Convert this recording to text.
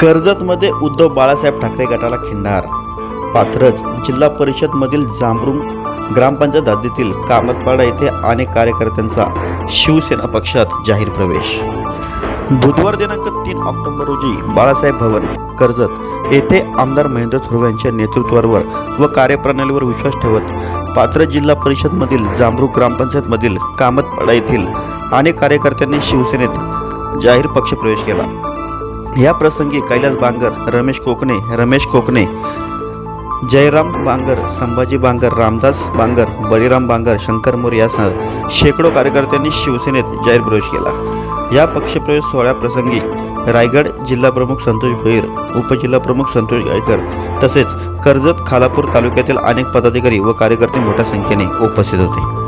कर्जतमध्ये उद्धव बाळासाहेब ठाकरे गटाला खिंडार. पाथरच जिल्हा परिषदमधील जांभरुंग ग्रामपंचायत हद्दीतील कामतपाडा येथे अनेक कार्यकर्त्यांचा शिवसेना पक्षात जाहीर प्रवेश. बुधवार दिनांक तीन ऑक्टोबर रोजी बाळासाहेब भवन कर्जत येथे आमदार महेंद्र थोरवे यांच्या नेतृत्वावर व कार्यप्रणालीवर विश्वास ठेवत पात्र जिल्हा परिषदमधील जांभरू ग्रामपंचायतमधील कामतपाडा येथील अनेक कार्यकर्त्यांनी शिवसेनेत जाहीर पक्षप्रवेश केला. या प्रसंगी कैलास बांगर रमेश कोकणे रमेश कोकणे जयराम बांगर संभाजी बांगर रामदास बांगर बळीराम बांगर शंकर मोरे यासह शेकडो कार्यकर्त्यांनी शिवसेनेत जाहीर प्रवेश केला. या पक्षप्रवेश सोहळ्याप्रसंगी रायगड जिल्हाप्रमुख संतोष भोईर उपजिल्हाप्रमुख संतोष गायकर तसेच कर्जत खालापूर तालुक्यातील अनेक पदाधिकारी व कार्यकर्ते मोठ्या संख्येने उपस्थित होते.